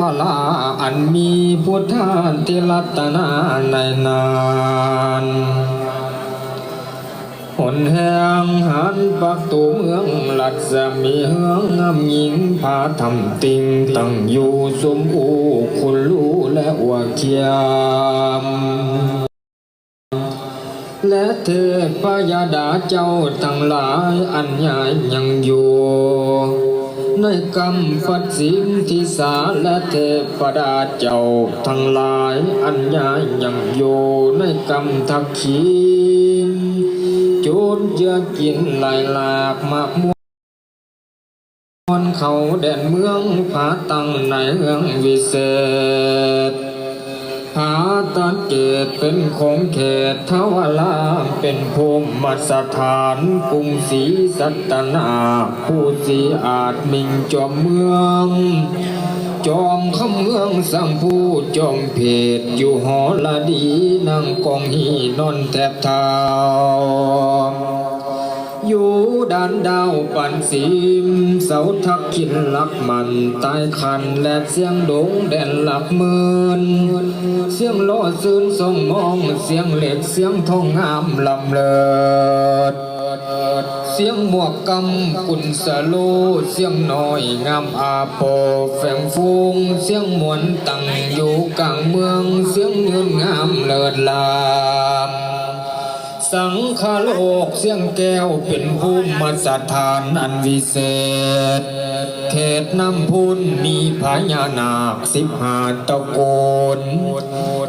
วลาอันมีพุทธาติรัตนาในนานหนแห่งหันปักตูเมืองหลัดสมีเฮืองงามหญิงพาทำติงตั้งอยู่สมอูคุณรู้และอวเคียมและเทพยดาเจ้าทั้งหลายอันใหญ่ยังอยู่ ในกรรมฟัดสิงที่สาและเทพดาเจ้าทั้งหลาย อันใหญ่ยังอยู่ในกรรมทักขีโจนเจือกินหลายหลากมากมวนเขาแดนเมืองผาตั้งในเมืองวิเศษ หาตันเกตเป็นของเขตทวลาเป็นภูมิสถานกรุงศรีสัตนา ผู้สีอาจมิงจอมเมือง จอมขำเมืองสังผู้จอมเพศอยู่หอละดีนั่งกองหีนอนแทบเท้า อยู่ด้านดาวปันสีมเสาทักขินลักมันตายคันและเสียงดงแดนหลักเมินเสียงล้อซื่นส่งมองเสียงเหล็กเสียงทองงามลำเลิศเสียงหมวกกำกุนสโลเสียงน้อยงามอาโปแฝงฟูงเสียงมวนตั้งอยู่กลางเมืองเสียงยืนงามเลิศลาม สังฆโลกเสียงแก้วเป็นภูมิสถานอันวิเศษ เขตน้ำพุนมีพญานาคสิบห้าตระโกน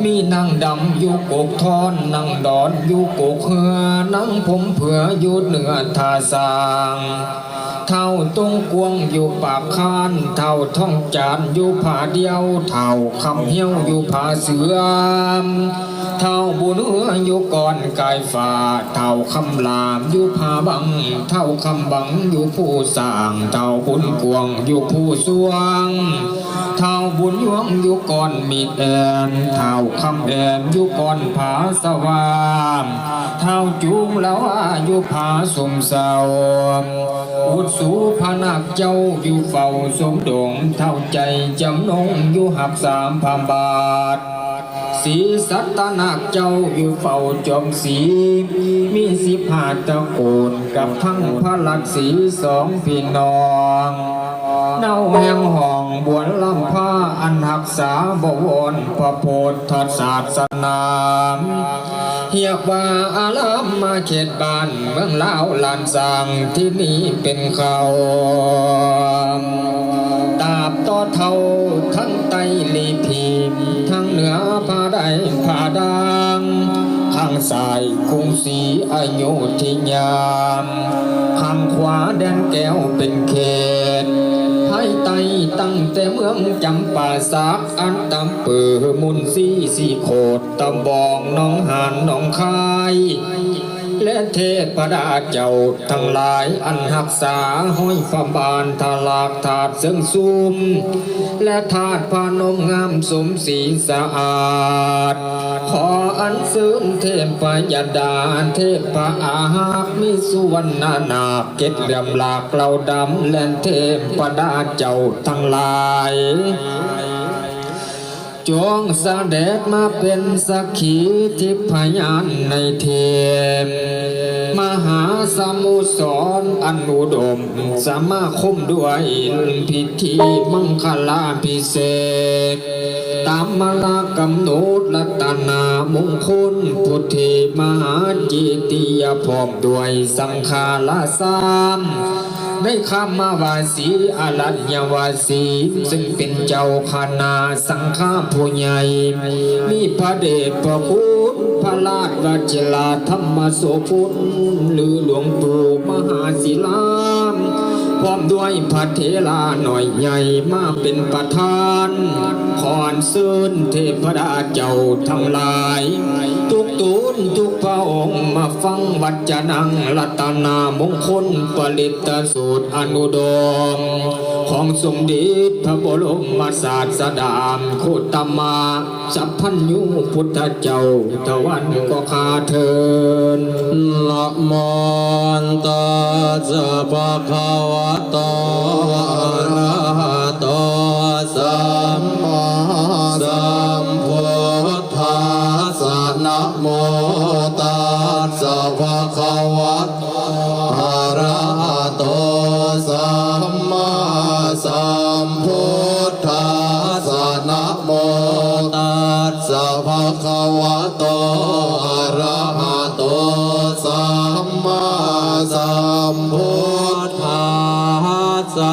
มีนางดำอยู่กกทอนนางดอนอยู่กกเหือนางผมเผืออยู่เหนือทาสางเท่าตรงกวงอยู่ปากคานเท่าท่องจานอยู่ผาเดียวเท่าคำเหี้ยวอยู่ผาเสือมเท่าบุญเอืออยู่ก่อนกายฝ่าเท่าคำลามอยู่ผาบัง เท่าคำบังอยู่ผู้สร้างเท่าบุญกวงอยู่ผู้สวงเท่าบุญยวงอยู่ก่อนมีแอนเท่าคำแอนอยู่ก่อนผาสวามเท่าจุงแล้วอยู่ผาสมเสาอุดสูพนักเจ้าอยู่เฝ้าสมดงเท่าใจจำนงอยู่หักสามพามบาท สีสัตนักเจ้าอยู่เฝ้าจอมสี มีสิบหาตระกูลกับทั้งพระลักษีสองพี่น้องเน่าแห่งห้องบวนลำผ้าอันหักษาบวรพระโพธิศาสนาเฮียกว่าอารามมาเขตบ้านเมืองลาวลานสร้างที่นี่เป็นเขาตาบต่อเท่าทั้งไตลีพี ผาใดผาดังข้างซ้ายกรุงศรีอยุธยาข้างขวาแดนแก้วเป็นเขตภายใต้ตั้งแต่เมืองจำปาสักอันตำเปือมุนซีสีโคดตำบองน้องหานน้องคาย และเทพดาเจ้าทั้งหลายอันหักษาห้อยฟ้าบานทาลากถาดเสียงซุมและถาดพานมงามสมสีสะอาด ขออันเสริญเทพยดาเทพอาหักมีสุวรรณนาเกตเหลี่ยมหลากเหล่าดำและเทพดาเจ้าทั้งหลาย จงเสด็จมาเป็นสักขีทิพยานในเทมมหาสมุสรอันอุดม สมาคมด้วยพิธีมังคลาพิเศษ ตามมาลากำหนดรัตนามงคลพุทธิมหาจิติยพร้อมด้วยสังฆาลาสาม ในคามาวาสีอารัญญวาสีซึ่งเป็นเจ้าคณะสังฆาผู้ใหญ่มีพระเดชพระคุณพระราชราชลาธรรมโสพุทธหรือหลวงปู่มหาศิลา พร้อมด้วยพระเทลาหน่อยใหญ่มาเป็นประธานขอนเซินเทพดาเจ้าทั้งหลาย ทุกตูนทุกพระองค์มาฟังวัจนังรัตนามงคลปริตสูตรอนุดม ของสมเด็จพระบรมศาสดามโคตมาสัพพัญญูพุทธเจ้าตะวันก็คาเทินนะขาวโตอะรหะโตสัมมาสัมพุทธัสสนมตัสสภะวะโตอะรหะโตสัมมาสัมพุทธัสสนมตัสสภะวะโตอะรหะโตสัมมาสัมพุท sa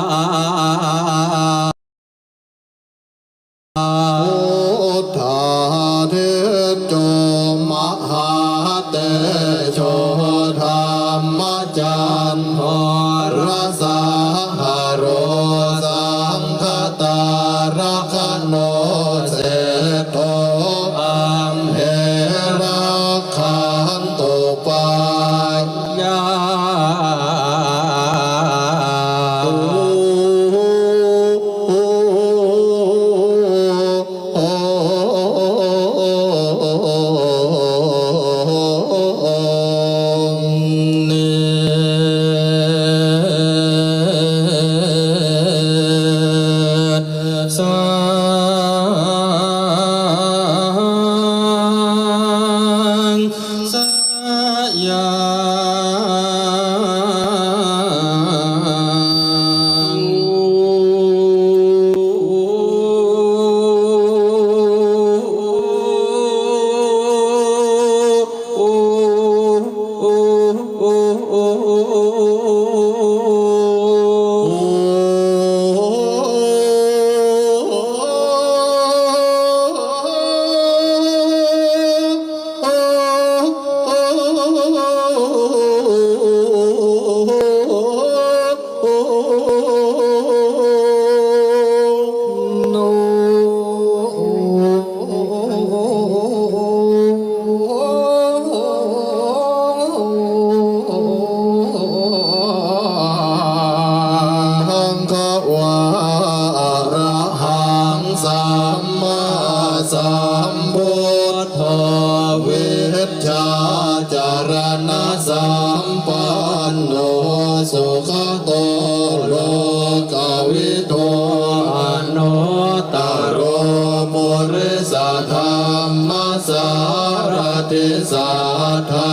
ทา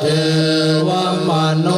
เทวมน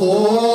สุ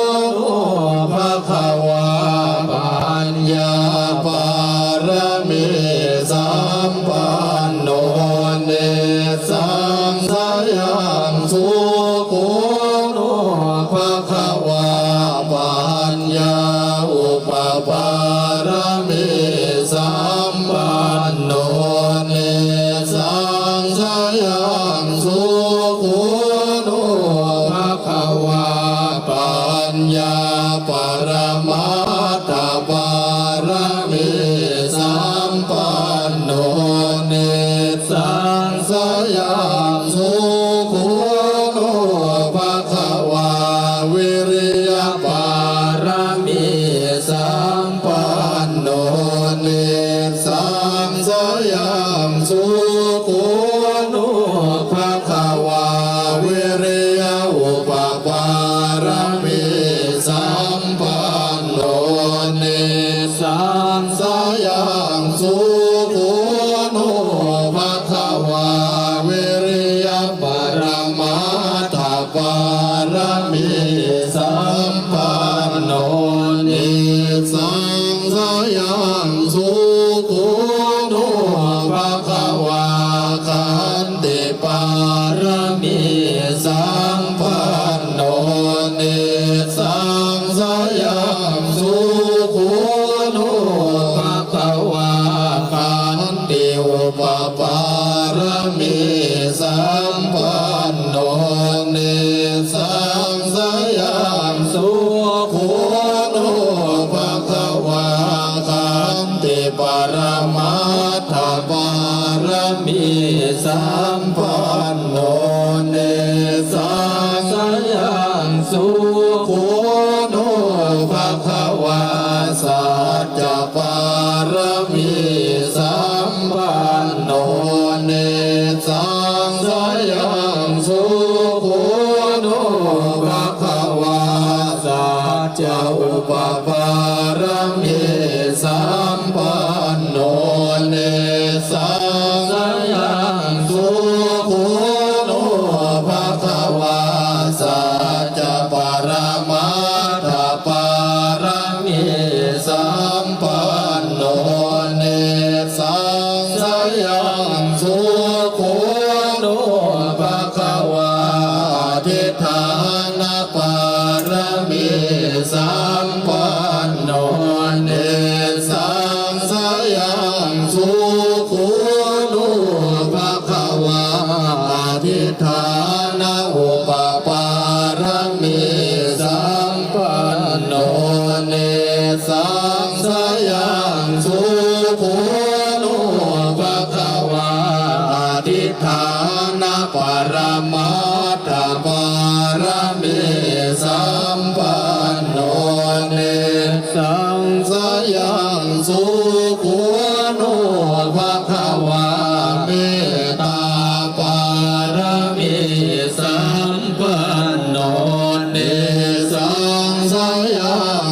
ยั 南无。माया